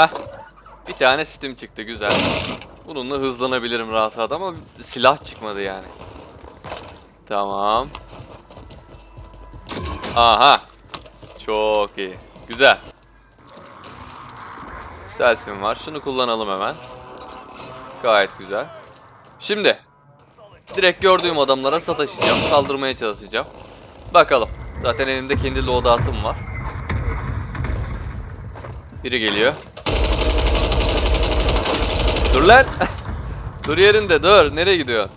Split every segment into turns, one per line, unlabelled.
Heh. Bir tane Steam çıktı güzel. Bununla hızlanabilirim rahat rahat ama silah çıkmadı yani. Tamam. Aha. Çok iyi. Güzel. Selfie'm var. Şunu kullanalım hemen. Gayet güzel. Şimdi. Direkt gördüğüm adamlara sataşacağım. Saldırmaya çalışacağım. Bakalım. Zaten elimde kendi loadout'um var. Biri geliyor. Dur lan. dur yerinde dur. Nereye gidiyorsun?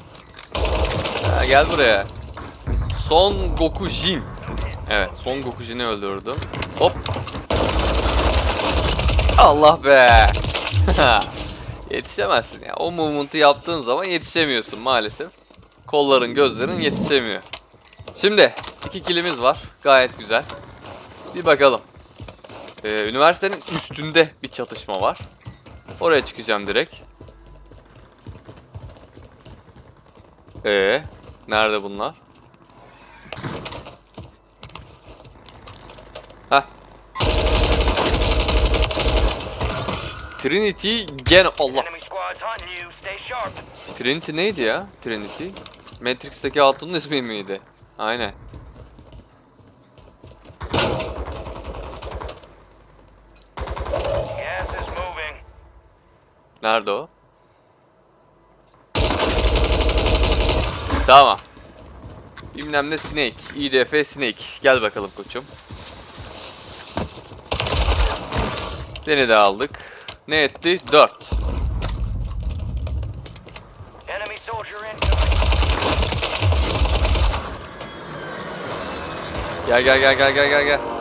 Ha, gel buraya. Son Goku Jin. Evet, Son Goku Jin'i öldürdüm. Hop. Allah be. Yetişemezsin ya. O movement'ı yaptığın zaman yetişemiyorsun maalesef. Kolların, gözlerin yetişemiyor. Şimdi iki kilimiz var. Gayet güzel. Bir bakalım. Ee, üniversitenin üstünde bir çatışma var. Oraya çıkacağım direkt. Ee, nerede bunlar? Heh. Trinity gene Allah. Trinity neydi ya? Trinity. Matrix'teki hatunun ismi miydi? Aynen. Nerede o? Tamam. Bilmem ne Snake. IDF Snake. Gel bakalım koçum. Seni de aldık. Ne etti? 4.
Enemy soldier incoming.
Gel gel gel gel gel gel gel.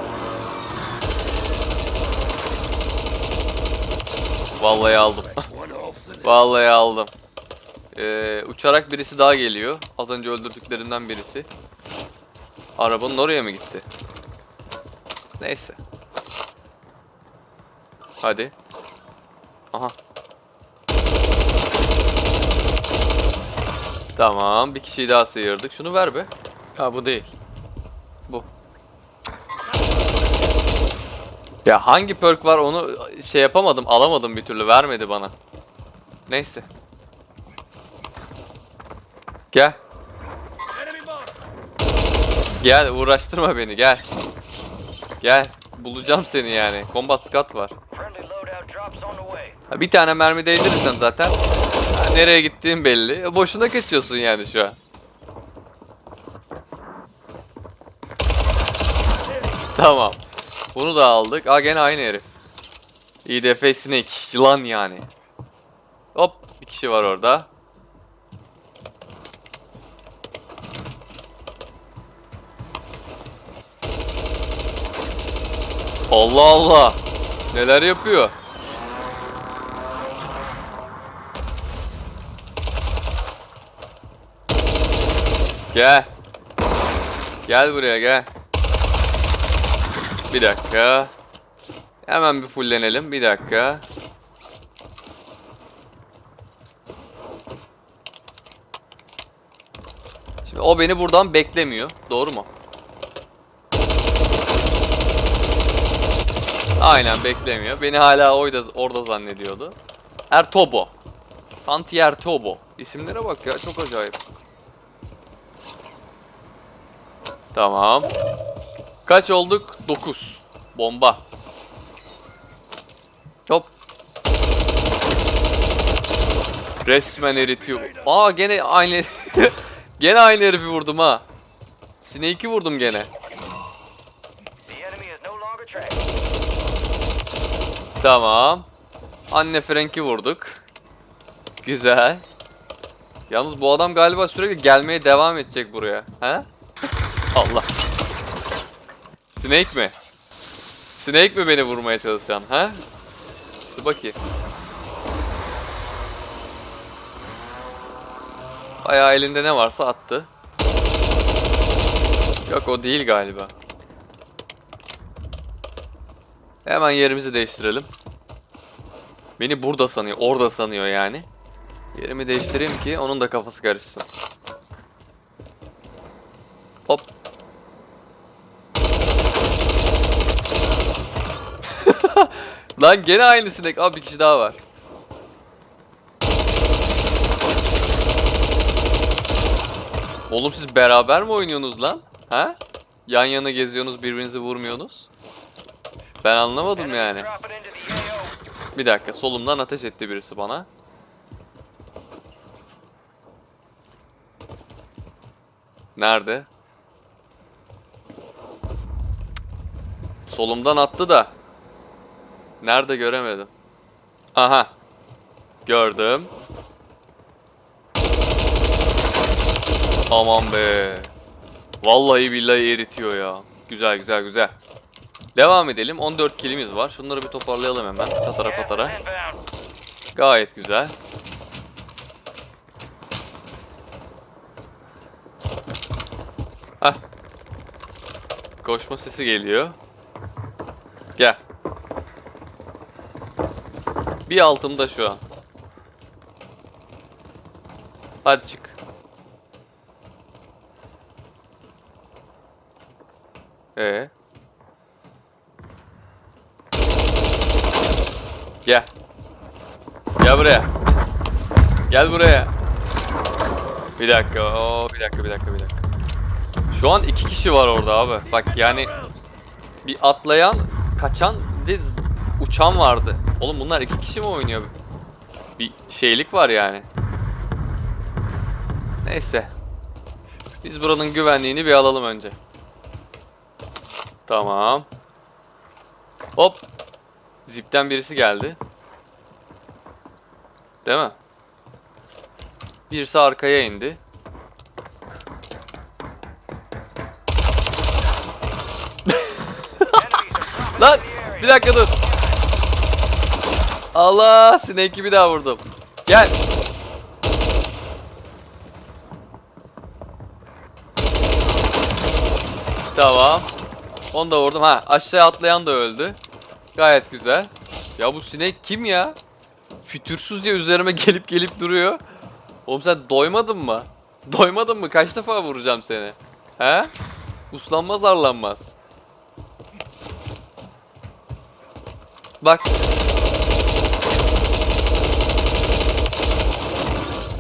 Vallahi aldım. Vallahi aldım. Ee, uçarak birisi daha geliyor. Az önce öldürdüklerinden birisi. Arabanın oraya mı gitti? Neyse. Hadi. Aha. Tamam, bir kişiyi daha sıyırdık. Şunu ver be. Ha bu değil. Bu. Ya hangi perk var onu şey yapamadım, alamadım bir türlü. Vermedi bana. Neyse. Gel. Gel uğraştırma beni gel. Gel. Bulacağım seni yani. Combat Scout var. Bir tane mermi değdirirsen zaten nereye gittiğin belli. E, Boşuna kaçıyorsun yani şu an. Tamam. Bunu da aldık. Aa gene aynı herif. IDF Snake. Yılan yani. Hop. Bir kişi var orada. Allah Allah. Neler yapıyor? Gel. Gel buraya gel. Bir dakika. Hemen bir fullenelim. Bir dakika. Şimdi o beni buradan beklemiyor. Doğru mu? Aynen beklemiyor. Beni hala orada, orada zannediyordu. Ertobo. Santi Ertobo. İsimlere bak ya çok acayip. Tamam. Kaç olduk? 9. Bomba. Hop. Resmen eritiyor. Aa gene aynı gene aynı herifi vurdum ha. Snake'i vurdum gene. Tamam. Anne Frank'i vurduk. Güzel. Yalnız bu adam galiba sürekli gelmeye devam edecek buraya. He? Allah. Snake mi? Snake mi beni vurmaya çalışan? He? Dur bakayım. Bayağı elinde ne varsa attı. Yok o değil galiba. Hemen yerimizi değiştirelim. Beni burada sanıyor, orada sanıyor yani. Yerimi değiştireyim ki onun da kafası karışsın. Lan gene aynı sinek. Aa bir kişi daha var. Oğlum siz beraber mi oynuyorsunuz lan? Ha? Yan yana geziyorsunuz birbirinizi vurmuyorsunuz. Ben anlamadım yani. Bir dakika solumdan ateş etti birisi bana. Nerede? Solumdan attı da. Nerede göremedim. Aha. Gördüm. Aman be. Vallahi billahi eritiyor ya. Güzel güzel güzel. Devam edelim. 14 kilimiz var. Şunları bir toparlayalım hemen. Tatara
Gas
patara. Gayet güzel. Hah. Koşma sesi geliyor. Gel. Bir altımda şu an. Hadi çık. Ee. Gel. Gel buraya. Gel buraya. Bir dakika. Oo, bir dakika, bir dakika, bir dakika. Şu an iki kişi var orada abi. Bak yani bir atlayan, kaçan, bir uçan vardı. Oğlum bunlar iki kişi mi oynuyor? Bir şeylik var yani. Neyse. Biz buranın güvenliğini bir alalım önce. Tamam. Hop. Zipten birisi geldi. Değil mi? Birisi arkaya indi. Lan bir dakika dur. Allah Snake'i bir daha vurdum. Gel. Tamam. Onu da vurdum. Ha aşağı atlayan da öldü. Gayet güzel. Ya bu sinek kim ya? Fütursuz diye üzerime gelip gelip duruyor. Oğlum sen doymadın mı? Doymadın mı? Kaç defa vuracağım seni? He? Uslanmaz arlanmaz. Bak.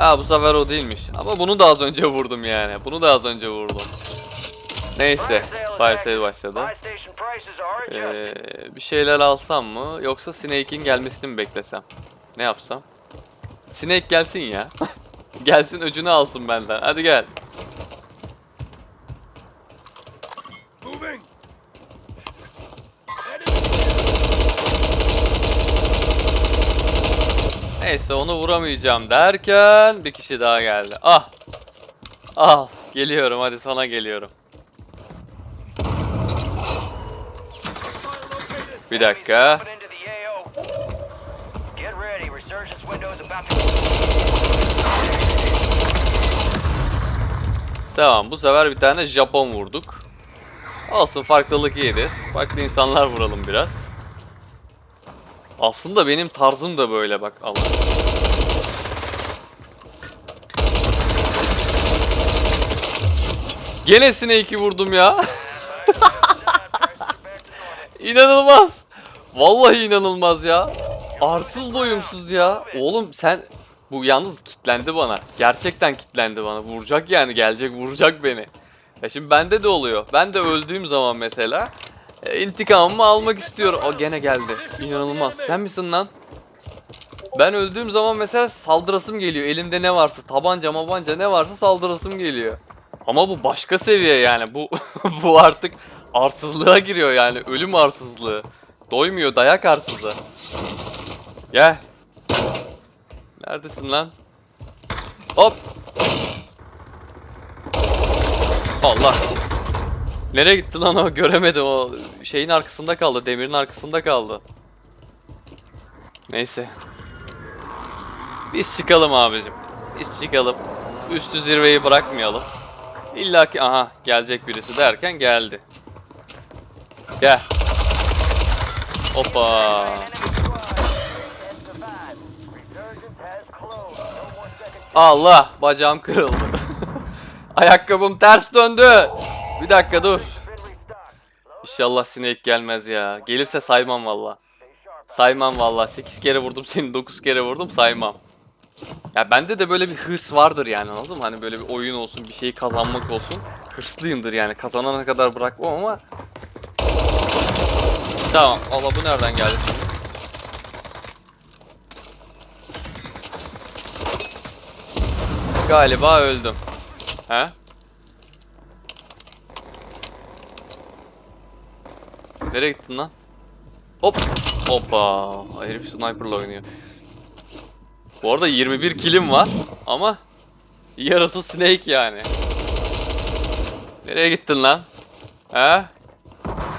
Ha bu sefer o değilmiş. Ama bunu da az önce vurdum yani. Bunu da az önce vurdum. Neyse. Fire sale başladı. Ee, bir şeyler alsam mı? Yoksa Snake'in gelmesini mi beklesem? Ne yapsam? Snake gelsin ya. gelsin öcünü alsın benden. Hadi gel. Neyse onu vuramayacağım derken bir kişi daha geldi. Ah. Al. Geliyorum hadi sana geliyorum. Bir dakika. Tamam bu sefer bir tane Japon vurduk. Olsun farklılık iyidir. Farklı insanlar vuralım biraz. Aslında benim tarzım da böyle bak Allah. Gene Snake'i vurdum ya. İnanılmaz. Vallahi inanılmaz ya. Arsız doyumsuz ya. Oğlum sen bu yalnız kitlendi bana. Gerçekten kitlendi bana. Vuracak yani gelecek vuracak beni. Ya şimdi bende de oluyor. Ben de öldüğüm zaman mesela intikamımı almak istiyorum. O gene geldi. İnanılmaz. Sen misin lan? Ben öldüğüm zaman mesela saldırasım geliyor. Elimde ne varsa tabanca mabanca ne varsa saldırasım geliyor. Ama bu başka seviye yani. Bu bu artık arsızlığa giriyor yani. Ölüm arsızlığı. Doymuyor dayak arsızı. Gel. Neredesin lan? Hop. Allah. Nereye gitti lan o? Göremedim o. Şeyin arkasında kaldı. Demirin arkasında kaldı. Neyse. Biz çıkalım abicim. Biz çıkalım. Üstü zirveyi bırakmayalım. İlla ki aha gelecek birisi derken geldi. Gel. Hoppa. Allah bacağım kırıldı. Ayakkabım ters döndü. Bir dakika dur. İnşallah sinek gelmez ya. Gelirse saymam valla. Saymam vallahi 8 kere vurdum seni 9 kere vurdum saymam. Ya bende de böyle bir hırs vardır yani anladın mı? Hani böyle bir oyun olsun bir şeyi kazanmak olsun. Hırslıyımdır yani kazanana kadar bırakmam ama. Tamam Allah bu nereden geldi şimdi? Galiba öldüm. He? Nereye gittin lan? Hop. Hoppa. Herif sniper'la oynuyor. Bu arada 21 kilim var ama yarısı snake yani. Nereye gittin lan? He?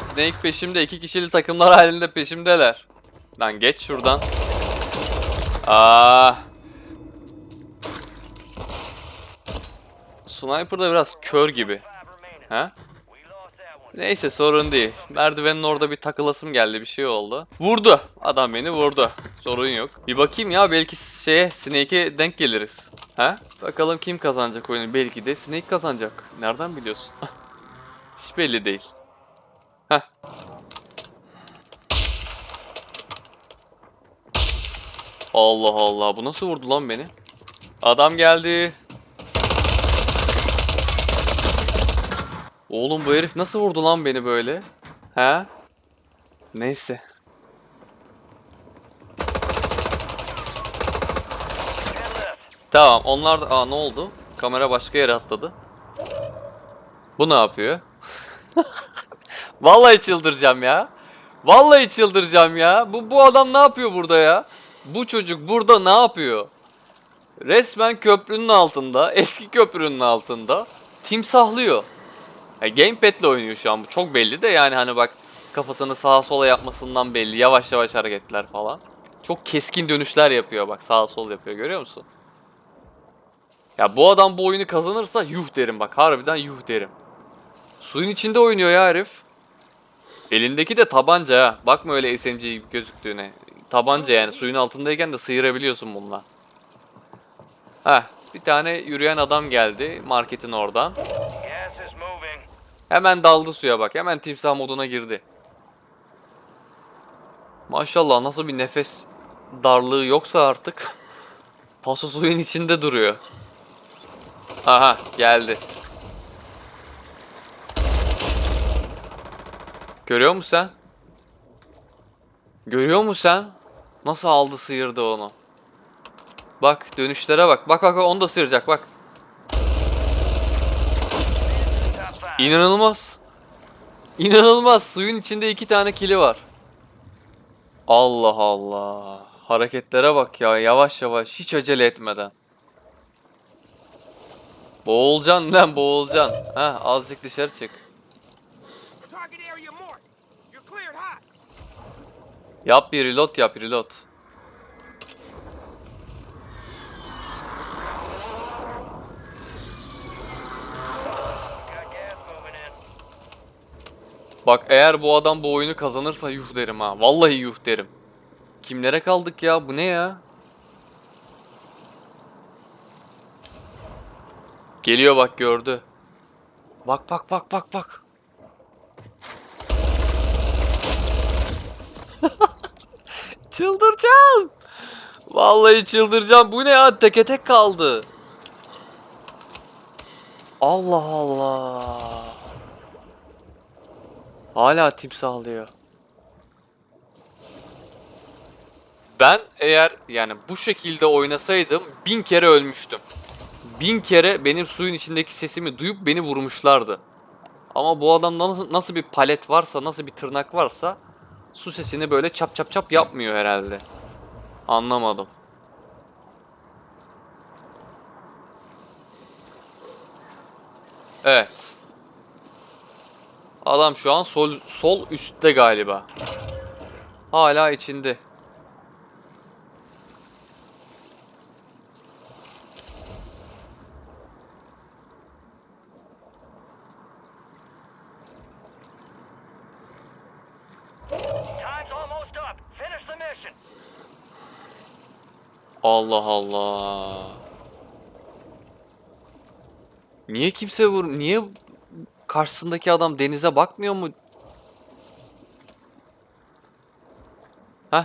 Snake peşimde iki kişili takımlar halinde peşimdeler. Lan geç şuradan. Aa. Sniper da biraz kör gibi. He? Neyse sorun değil. Merdivenin orada bir takılasım geldi bir şey oldu. Vurdu. Adam beni vurdu. Sorun yok. Bir bakayım ya belki şeye Snake'e denk geliriz. He? Bakalım kim kazanacak oyunu. Belki de Snake kazanacak. Nereden biliyorsun? Hiç belli değil. Heh. Allah Allah bu nasıl vurdu lan beni? Adam geldi. Oğlum bu herif nasıl vurdu lan beni böyle? He? Neyse. Tamam onlar da... Aa ne oldu? Kamera başka yere atladı. Bu ne yapıyor? Vallahi çıldıracağım ya. Vallahi çıldıracağım ya. Bu, bu adam ne yapıyor burada ya? Bu çocuk burada ne yapıyor? Resmen köprünün altında, eski köprünün altında timsahlıyor. Ya gamepad'le oynuyor şu an bu çok belli de yani hani bak kafasını sağa sola yapmasından belli. Yavaş yavaş hareketler falan. Çok keskin dönüşler yapıyor bak sağa sol yapıyor görüyor musun? Ya bu adam bu oyunu kazanırsa yuh derim bak harbiden yuh derim. Suyun içinde oynuyor ya herif. Elindeki de tabanca ha. Bakma öyle SMG gibi gözüktüğüne. Tabanca yani suyun altındayken de sıyırabiliyorsun bununla. Heh bir tane yürüyen adam geldi marketin oradan. Hemen daldı suya bak. Hemen timsah moduna girdi. Maşallah nasıl bir nefes darlığı yoksa artık. Paso suyun içinde duruyor. Aha geldi. Görüyor musun sen? Görüyor musun sen? Nasıl aldı sıyırdı onu? Bak dönüşlere. Bak bak bak, onu da sıyıracak bak. İnanılmaz. İnanılmaz. Suyun içinde iki tane kili var. Allah Allah. Hareketlere bak ya. Yavaş yavaş. Hiç acele etmeden. Boğulacaksın lan boğulacaksın. Ha azıcık dışarı çık. Yap bir reload yap reload. Bak eğer bu adam bu oyunu kazanırsa yuh derim ha. Vallahi yuh derim. Kimlere kaldık ya? Bu ne ya? Geliyor bak gördü. Bak bak bak bak bak. Çıldıracağım. Vallahi çıldıracağım. Bu ne ya? Teke tek kaldı. Allah Allah. Hala timsahlıyor. Ben eğer yani bu şekilde oynasaydım bin kere ölmüştüm. Bin kere benim suyun içindeki sesimi duyup beni vurmuşlardı. Ama bu adamda nasıl, nasıl bir palet varsa, nasıl bir tırnak varsa su sesini böyle çap çap çap yapmıyor herhalde. Anlamadım. Evet. Adam şu an sol sol üstte galiba. Hala içinde. Allah Allah. Niye kimse vur? Niye Karşısındaki adam denize bakmıyor mu? Heh.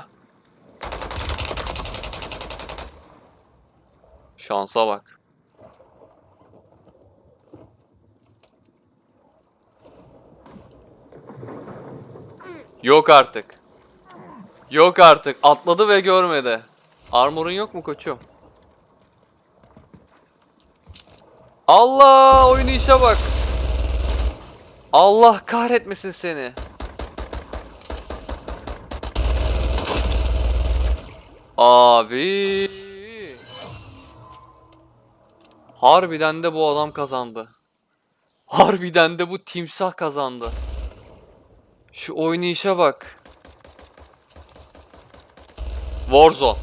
Şansa bak. Yok artık. Yok artık. Atladı ve görmedi. Armorun yok mu koçum? Allah oyunu işe bak. Allah kahretmesin seni. Abi. Harbiden de bu adam kazandı. Harbiden de bu timsah kazandı. Şu oynayışa bak. Warzone.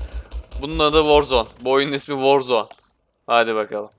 Bunun adı Warzone. Bu oyunun ismi Warzone. Hadi bakalım.